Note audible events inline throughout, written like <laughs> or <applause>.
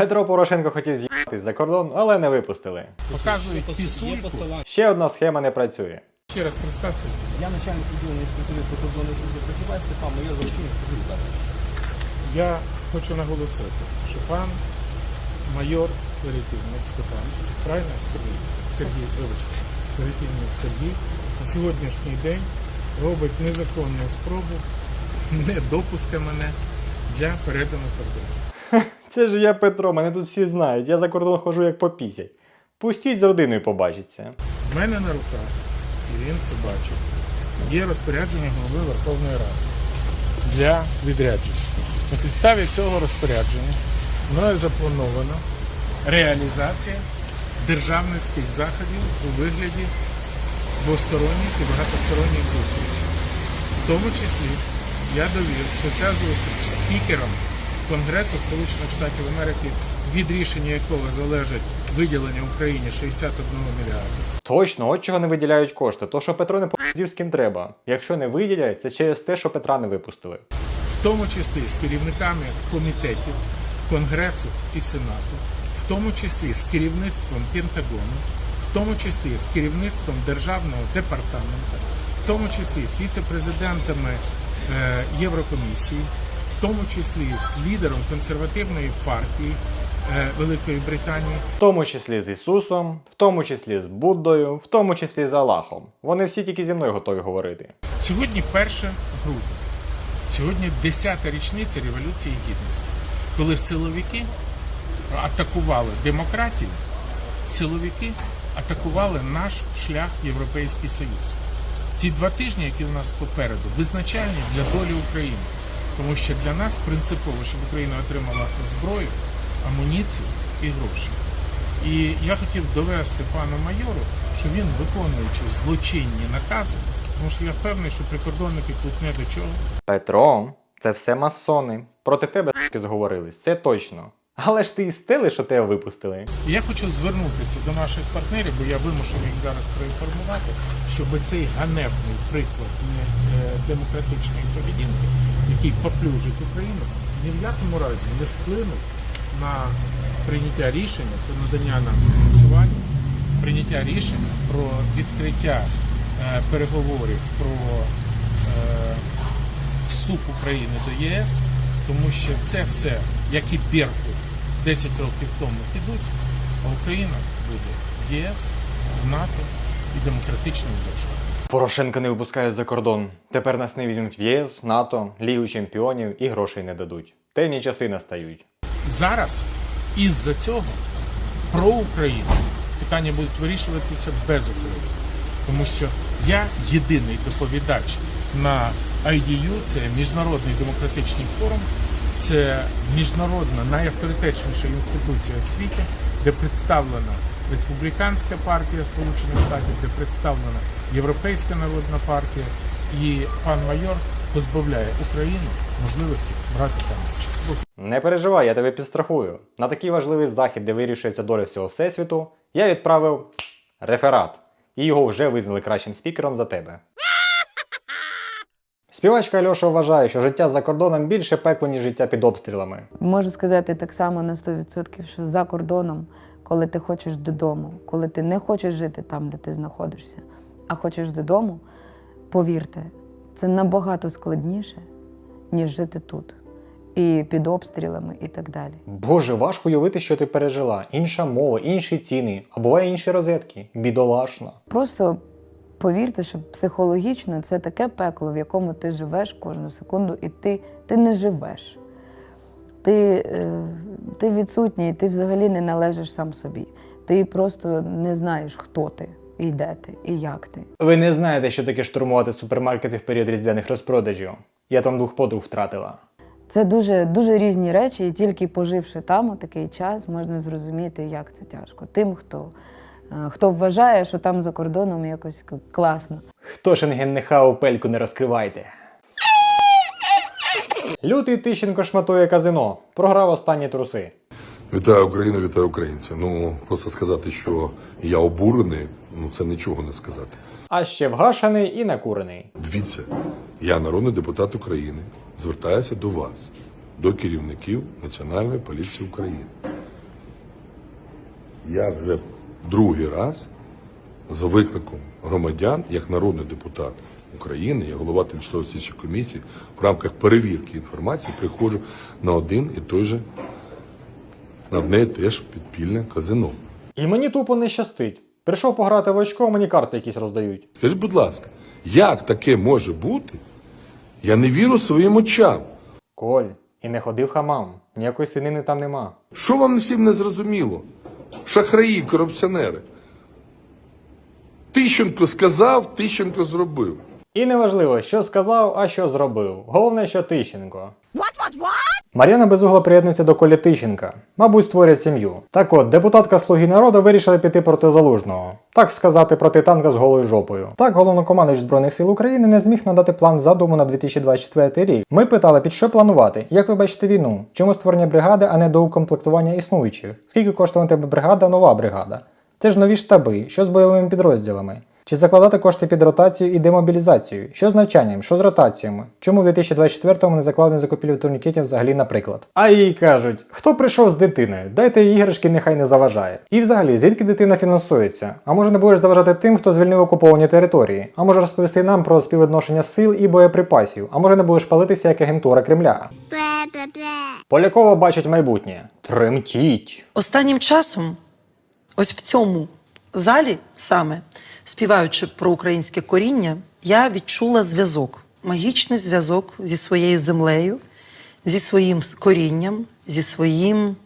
Петро Порошенко хотів з'їхати за кордон, але не випустили. Показують пісульку. Ще одна схема не працює. Ще раз представте. Я начальник відділення інспекторів прикордонної служби Приківець Степан Майор Заручник Сергій Віталійович. Я хочу наголосити, що пан майор оперативник Степан, правильно Сергій, Сергій, вибачте, оперативник Сергій на сьогоднішній день робить незаконну спробу не допуска мене для передану кордону. Це ж я Петро, мене тут всі знають. Я за кордон хожу як по пісять. Пустіть з родиною побачиться. В мене на руках, і він це бачить, є розпорядження голови Верховної Ради для відрядження. На підставі цього розпорядження мною заплановано реалізація державницьких заходів у вигляді двосторонніх і багатосторонніх зустрічей. В тому числі я довів, що ця зустріч з спікером Конгресу Сполучених Штатів Америки, від рішення якого залежить виділення Україні 61 мільярда, Точно, от чого не виділяють кошти. То, що Петро не поїздів з ким треба. Якщо не виділяють, це через те, що Петра не випустили. в тому числі з керівниками комітетів Конгресу і Сенату, в тому числі з керівництвом Пентагону, в тому числі з керівництвом Державного департаменту, в тому числі з віце-президентами е, Єврокомісії, в тому числі з лідером консервативної партії е, Великої Британії, В тому числі з Ісусом, в тому числі з Буддою, в тому числі з Аллахом. Вони всі тільки зі мною готові говорити. Сьогодні 1 грудня. Сьогодні 10-та річниця Революції Гідності, коли силовики атакували демократію, силовики атакували наш шлях Європейський Союз. Ці два тижні, які у нас попереду, визначальні для долі України, тому що для нас принципово, щоб Україна отримала зброю, амуніцію і гроші. І я хотів довести пану майору, що він, виконуючи злочинні накази, тому що я впевнений, що прикордонники тут не до чого. Петро, це все масони. Проти тебе <laughs> зговорились, це точно. Але ж ти і стели, що тебе випустили. Я хочу звернутися до наших партнерів, бо я вимушений їх зараз проінформувати, щоб цей ганебний приклад е, демократичної поведінки, який поплюжить Україну, ні в якому разі не вплинув на прийняття рішення про надання нам фінансування, прийняття рішення про відкриття е, переговорів про е, вступ України до ЄС, тому що це все, як і Беркут 10 років тому підуть, а Україна буде в ЄС, в НАТО і демократичною державою. Порошенка не випускають за кордон. Тепер нас не візьмуть в ЄС, НАТО, Лігу чемпіонів і грошей не дадуть. Темні часи настають. Зараз із-за цього про Україну питання будуть вирішуватися без України. Тому що я єдиний доповідач на IDU, це міжнародний демократичний форум, це міжнародна найавторитетніша інституція в світі, де представлена республіканська партія Сполучених Штатів, де представлена Європейська народна партія, і пан майор позбавляє Україну можливості брати там участь. Не переживай, я тебе підстрахую. На такий важливий захід, де вирішується доля всього всесвіту, я відправив реферат. І його вже визнали кращим спікером за тебе. Співачка Альоша вважає, що життя за кордоном більше пекло, ніж життя під обстрілами. Можу сказати так само на 100%, що за кордоном, коли ти хочеш додому, коли ти не хочеш жити там, де ти знаходишся, а хочеш додому, повірте, це набагато складніше, ніж жити тут. І під обстрілами, і так далі. Боже, важко уявити, що ти пережила. Інша мова, інші ціни, а буває інші розетки. Бідолашна. Просто повірте, що психологічно це таке пекло, в якому ти живеш кожну секунду, і ти, ти не живеш. Ти, е, ти відсутній, ти взагалі не належиш сам собі. Ти просто не знаєш, хто ти, і де ти, і як ти. Ви не знаєте, що таке штурмувати супермаркети в період різдвяних розпродажів. Я там двох подруг втратила. Це дуже, дуже різні речі, і тільки поживши там у такий час, можна зрозуміти, як це тяжко. Тим, хто, е, хто вважає, що там за кордоном якось класно. Хто шенген не хав, пельку не розкривайте. Лютий Тищенко шматує казино. Програв останні труси. Вітаю Україну, вітаю українців. Ну просто сказати, що я обурений, ну це нічого не сказати. А ще вгашений і накурений. Дивіться, я народний депутат України, звертаюся до вас, до керівників Національної поліції України. Я вже другий раз за викликом громадян, як народний депутат України, як голова тимчасової слідчої комісії, в рамках перевірки інформації приходжу на один і той же, на одне і те ж підпільне казино. І мені тупо не щастить. Прийшов пограти в очко, мені карти якісь роздають. Скажіть, будь ласка, як таке може бути? Я не вірю своїм очам. Коль, і не ходив хамам. Ніякої синини там нема. Що вам всім не зрозуміло? Шахраї, корупціонери. Тищенко сказав, Тищенко зробив. І неважливо, що сказав, а що зробив. Головне, що Тищенко. Мар'яна Безугла приєднується до Колі Тищенка. Мабуть, створять сім'ю. Так от, депутатка Слуги народу вирішила піти проти залужного. Так сказати, проти танка з голою жопою. Так, головнокомандуючий Збройних сил України не зміг надати план задуму на 2024 рік. Ми питали, під що планувати, як ви бачите війну, чому створення бригади, а не доукомплектування існуючих? Скільки коштуватиме бригада, нова бригада? Це ж нові штаби, що з бойовими підрозділами. Чи закладати кошти під ротацію і демобілізацію? Що з навчанням, що з ротаціями? Чому в 2024-му не закладені закупівлю турнікетів взагалі, наприклад? А їй кажуть, хто прийшов з дитиною? Дайте їй іграшки, нехай не заважає. І взагалі, звідки дитина фінансується? А може не будеш заважати тим, хто звільнив окуповані території? А може розповісти нам про співвідношення сил і боєприпасів? А може не будеш палитися як агентура Кремля? Полякова бачить майбутнє. Тремтіть. Останнім часом, ось в цьому залі саме, співаючи про українське коріння, я відчула зв'язок, магічний зв'язок зі своєю землею, зі своїм корінням, зі своїм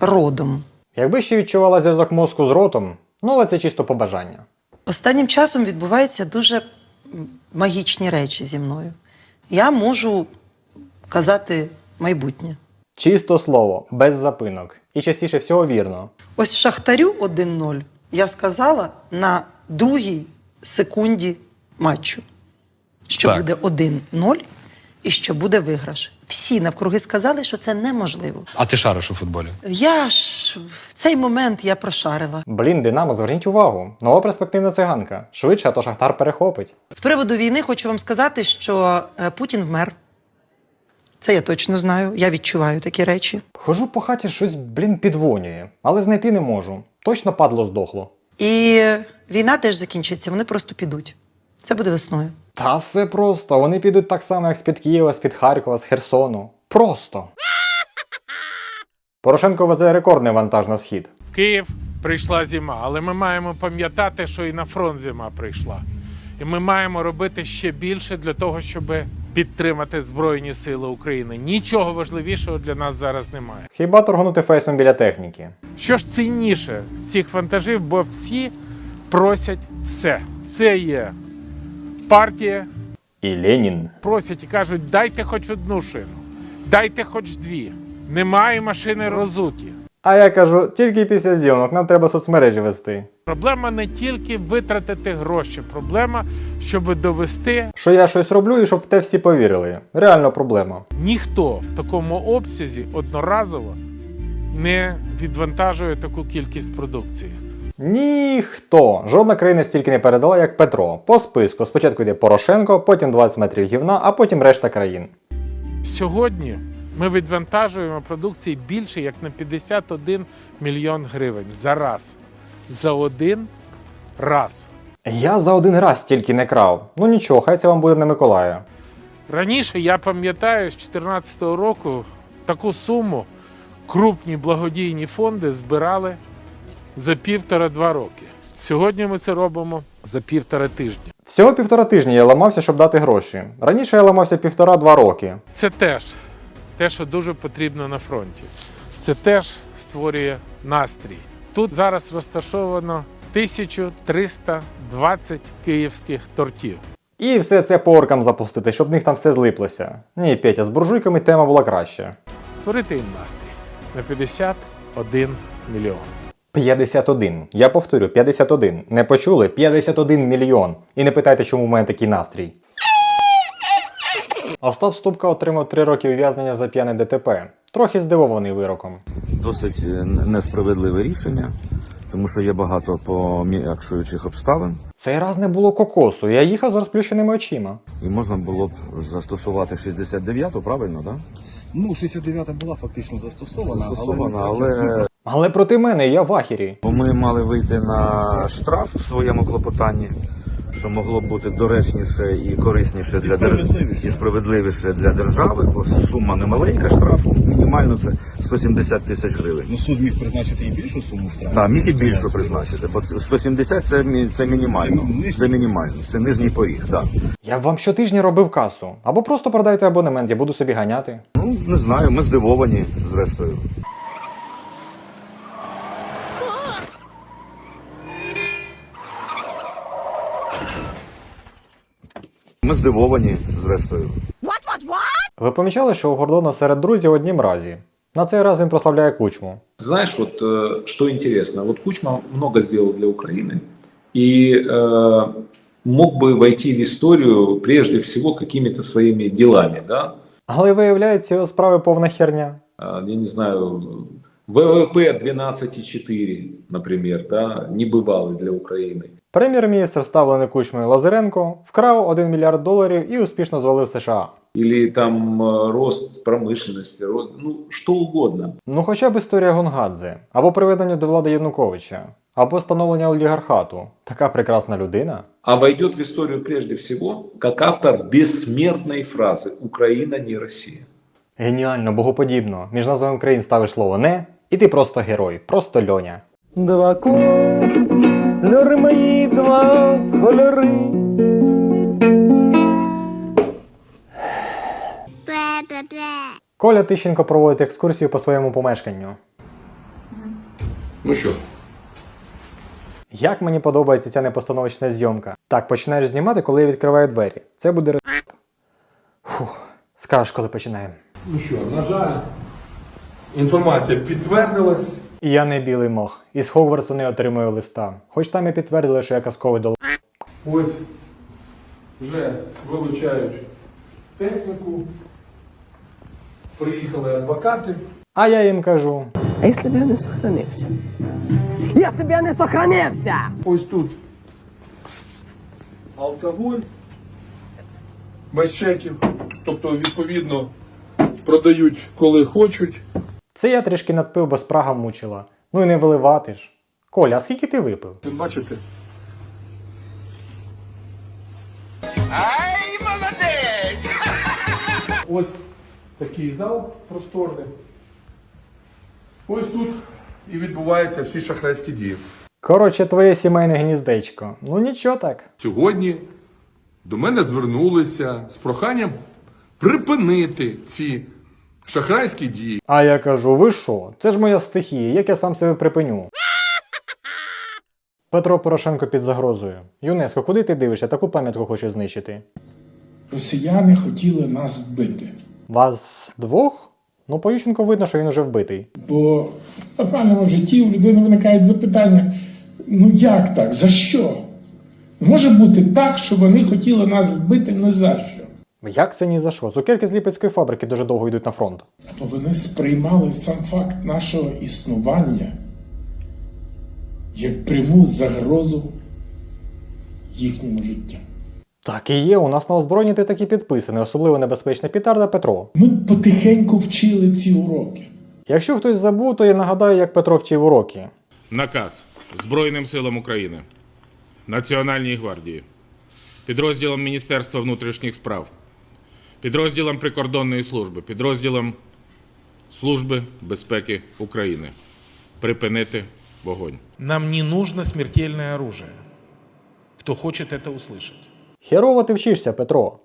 родом. Якби ще відчувала зв'язок мозку з ротом, ну але це чисто побажання. Останнім часом відбуваються дуже магічні речі зі мною. Я можу казати майбутнє. Чисто слово, без запинок. І частіше всього вірно. Ось Шахтарю 1-0 я сказала на другій секунді матчу, що Так. буде 1-0 і що буде виграш. Всі навкруги сказали, що це неможливо. А ти шариш у футболі? Я ж в цей момент я прошарила. Блін, Динамо, зверніть увагу. Нова перспективна циганка. Швидше, а то Шахтар перехопить. З приводу війни хочу вам сказати, що е, Путін вмер. Це я точно знаю. Я відчуваю такі речі. Хожу по хаті щось, блін, підвонює, але знайти не можу. Точно падло здохло. І війна теж закінчиться, вони просто підуть. Це буде весною. Та все просто. Вони підуть так само, як з-під Києва, з-під Харкова, з Херсону. Просто. Порошенко везе рекордний вантаж на схід. В Київ прийшла зима, але ми маємо пам'ятати, що і на фронт зима прийшла. І ми маємо робити ще більше для того, щоб підтримати Збройні Сили України. Нічого важливішого для нас зараз немає. Хіба торгнути фейсом біля техніки? Що ж цінніше з цих вантажів, бо всі просять все. Це є партія, І Ленін. просять і кажуть, дайте хоч одну шину, дайте хоч дві. Немає машини розуті. А я кажу, тільки після зйомок нам треба соцмережі вести. Проблема не тільки витратити гроші, проблема, щоб довести Що я щось роблю і щоб в те всі повірили. Реально проблема. ніхто в такому обсязі одноразово не відвантажує таку кількість продукції. Ніхто. Жодна країна стільки не передала, як Петро. По списку. Спочатку йде Порошенко, потім 20 метрів гівна, а потім решта країн. Сьогодні ми відвантажуємо продукції більше як на 51 мільйон гривень за раз. За один раз. Я за один раз стільки не крав. Ну нічого, хай це вам буде на Миколая. Раніше я пам'ятаю з 2014 року таку суму крупні благодійні фонди збирали за півтора-два роки. Сьогодні ми це робимо за півтора тижня. Всього півтора тижні я ламався, щоб дати гроші. Раніше я ламався півтора-два роки. Це теж те, що дуже потрібно на фронті. Це теж створює настрій. Тут зараз розташовано 1320 київських тортів. І все це по оркам запустити, щоб в них там все злиплося. Ні, Петя, з буржуйками тема була краща. Створити їм настрій на 51 мільйон. 51. Я повторю, 51. Не почули? 51 мільйон. І не питайте, чому в мене такий настрій. Остап Ступка отримав 3 роки ув'язнення за п'яне ДТП. Трохи здивований вироком. досить е, несправедливе рішення, тому що є багато пом'якшуючих обставин, Цей раз не було кокосу, я їхав з розплющеними очима. і можна було б застосувати 69-ту, правильно, да? Ну, 69-та була фактично застосована, Застосована, але, але Але проти мене я в ахері. Бо ми мали вийти на штраф в своєму клопотанні, що могло б бути доречніше і корисніше для дер- і справедливіше для держави, бо сума немаленька штрафу, мінімально це 170 тисяч гривень. Ну, суд міг призначити і більшу суму штрафу. Так, міг і більше призначити, бо це- 170 це, мі- це мінімально. Це мінімально, це нижній поріг, так. Я б вам щотижня робив касу. Або просто продайте абонемент, я буду собі ганяти. Ну, не знаю, ми здивовані, зрештою. Ми здивовані, зрештою. Ви помічали, що у Гордона серед друзів одні мразі. На цей раз він прославляє кучму. Знаешь, вот э, что интересно, вот Кучма много сделал для Украины и э, мог бы войти в историю прежде всего какими-то своими делами, да, Але виявляється, його справи повна херня. А, я не знаю, ВВП 12,4, например, да, небывалый для Украины. Прем'єр-міністр, ставлений кучмою Лазаренко, вкрав 1 мільярд доларів і успішно звалив США. Или там э, рост промышленности, ро- ну, что угодно. Ну хоча б історія Гонгадзе, або приведення до влади Януковича, або становлення олігархату. Така прекрасна людина. А войдет в историю прежде всего как автор бессмертной фразы «Украина не Россия». Геніально, богоподібно. Між назвами країн ставиш слово не, і ти просто герой, просто льоня. Два кольори мої, два кольори. Коля Тищенко проводить екскурсію по своєму помешканню. Ну що, Як мені подобається ця непостановочна зйомка. Так, починаєш знімати, коли я відкриваю двері. Це буде роз... Фух, скажеш, коли починаємо. Ну що, на жаль, інформація підтвердилась. І я не білий мох. Із Хогвартсу не отримую листа. Хоч там і підтвердили, що я казковий дол... Ось вже вилучають техніку. Приїхали адвокати. А я їм кажу: А если бы я не бы я не сохранился! Ось тут алкоголь без чеків. Тобто, відповідно, продають коли хочуть. Це я трішки надпив, бо спрага мучила. Ну і не виливати ж. Коля, а скільки ти випив? Ви бачите? <laughs> Ось такий зал просторний. Ось тут і відбуваються всі шахрайські дії. Коротше, твоє сімейне гніздечко. Ну нічого так. Сьогодні до мене звернулися з проханням припинити ці шахрайські дії. А я кажу, ви що? Це ж моя стихія, як я сам себе припиню. <laughs> Петро Порошенко під загрозою. ЮНЕСКО, куди ти дивишся? Таку пам'ятку хочу знищити. Росіяни хотіли нас вбити, Вас двох? Ну, по Ющенку видно, що він уже вбитий. бо в нормальному житті у людини виникають запитання: ну як так? За що? Може бути так, що вони хотіли нас вбити не за що. Як це ні за що? Цукерки з ліпецької фабрики дуже довго йдуть на фронт. Бо вони сприймали сам факт нашого існування як пряму загрозу їхньому життю. Так і є, у нас на озброєнні ти такі підписаний, особливо небезпечна пітарда Петро. Ми потихеньку вчили ці уроки. Якщо хтось забув, то я нагадаю, як Петро вчив уроки. Наказ Збройним силам України, Національній гвардії, підрозділам Міністерства внутрішніх справ, підрозділам прикордонної служби, підрозділам Служби безпеки України припинити вогонь. Нам не нужно смертельне оружие. Хто хоче це услышать? Херово ти вчишся, Петро.